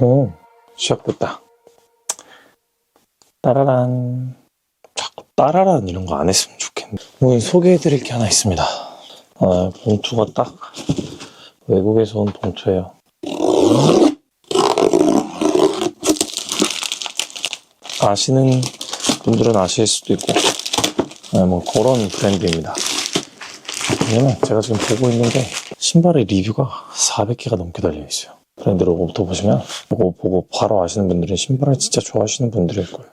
오, 시작됐다. 따라란. 자꾸 따라란 이런 거 안 했으면 좋겠네. 오늘 소개해드릴 게 하나 있습니다. 아, 봉투가 딱 외국에서 온 봉투예요. 아시는 분들은 아실 수도 있고, 아, 뭐 그런 브랜드입니다. 왜냐면 제가 지금 보고 있는 게 신발의 리뷰가 400개가 넘게 달려 있어요. 브랜드 로고부터 보시면 이거 보고 바로 아시는 분들은 신발을 진짜 좋아하시는 분들일 거예요.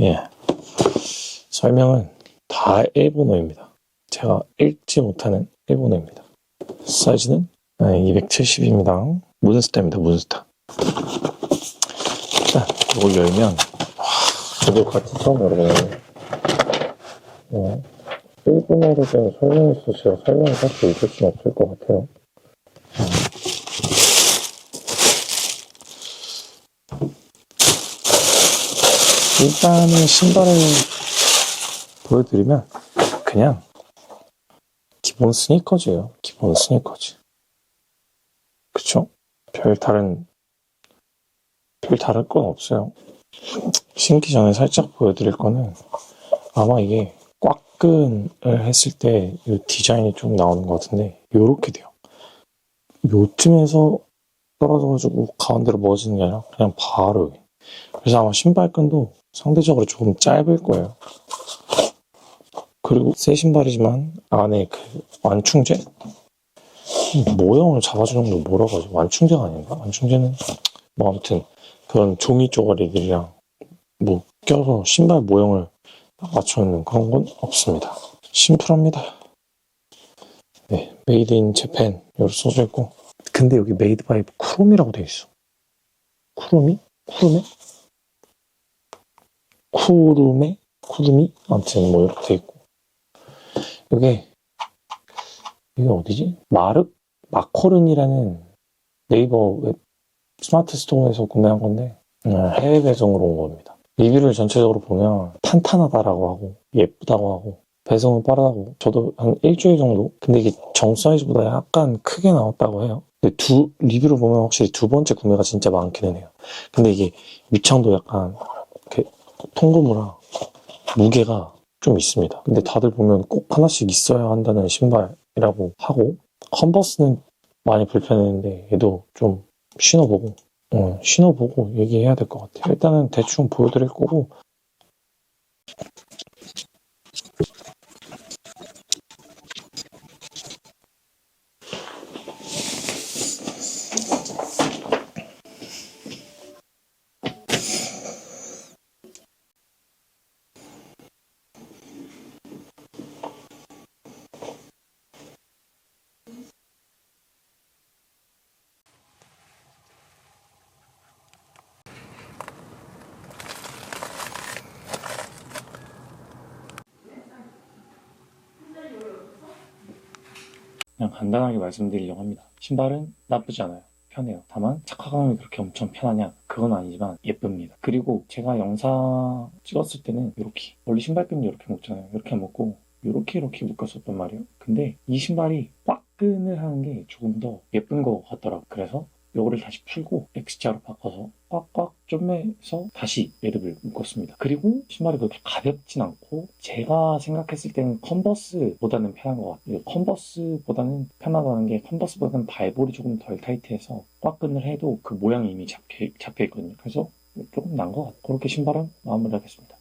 예. 설명은 다 일본어입니다. 제가 읽지 못하는 일본어입니다. 사이즈는 270입니다. 무슨스타입니다. 무슨스타. 일단 이걸 열면 와, 저도 같이 처음 열어보네요. 어, 일본어로 된 설명에서 제가 설명을 딱히 읽을 수는 없을 것 같아요. 일단은 신발을 보여드리면 그냥 기본 스니커즈예요. 기본 스니커즈. 그쵸? 별 다른 별 다를 건 없어요. 신기 전에 살짝 보여드릴 거는 아마 이게 꽉끈을 했을 때 이 디자인이 좀 나오는 것 같은데 요렇게 돼요. 요쯤에서 떨어져가지고 가운데로 모아지는 게 아니라 그냥 바로. 그래서 아마 신발끈도 상대적으로 조금 짧을 거예요. 그리고 새 신발이지만 안에 그 완충제? 모형을 잡아주는 걸 뭐라고 하지? 완충제가 아닌가? 완충제는 뭐 아무튼 그런 종이 쪼가리들이랑 뭐 껴서 신발 모형을 맞춰놓는 그런 건 없습니다. 심플합니다. 네, 메이드 인 재팬 여기 써져 있고 근데 여기 메이드 바이 쿠롬이라고 돼 있어. 쿠롬이? 쿠르메? 쿠르메? 쿠르미? 아무튼 뭐 이렇게 돼 있고 이게 이게 어디지? 마르 마코른이라는 네이버 웹 스마트 스토어에서 구매한 건데 음, 해외 배송으로 온 겁니다. 리뷰를 전체적으로 보면 탄탄하다라고 하고 예쁘다고 하고 배송은 빠르다고 저도 한 일주일 정도 근데 이게 정 사이즈보다 약간 크게 나왔다고 해요. 근데 두 리뷰를 보면 확실히 두 번째 구매가 진짜 많기는 해요. 근데 이게 위창도 약간 이렇게 통고무라 무게가 좀 있습니다. 근데 다들 보면 꼭 하나씩 있어야 한다는 신발이라고 하고 컨버스는 많이 불편했는데 얘도 좀 신어보고 어, 신어보고 얘기해야 될 것 같아요. 일단은 대충 보여드릴 거고 그냥 간단하게 말씀드리려고 합니다. 신발은 나쁘지 않아요. 편해요. 다만 착화감이 그렇게 엄청 편하냐? 그건 아니지만 예쁩니다. 그리고 제가 영상 찍었을 때는 이렇게 원래 신발끈이 이렇게 묶잖아요. 이렇게 묶고 이렇게 이렇게 묶었었단 말이에요. 근데 이 신발이 꽉끈을 하는 게 조금 더 예쁜 것 같더라고요. 그래서 요거를 다시 풀고 X자로 바꿔서 꽉꽉 쪼매서 다시 매듭을 묶었습니다. 그리고 신발이 그렇게 가볍진 않고 제가 생각했을 때는 컨버스보다는 편한 것 같아요. 컨버스보다는 편하다는 게 컨버스보다는 발볼이 조금 덜 타이트해서 꽉끈을 해도 그 모양이 이미 잡혀, 잡혀 있거든요. 그래서 조금 난 것 같아요. 그렇게 신발은 마무리하겠습니다.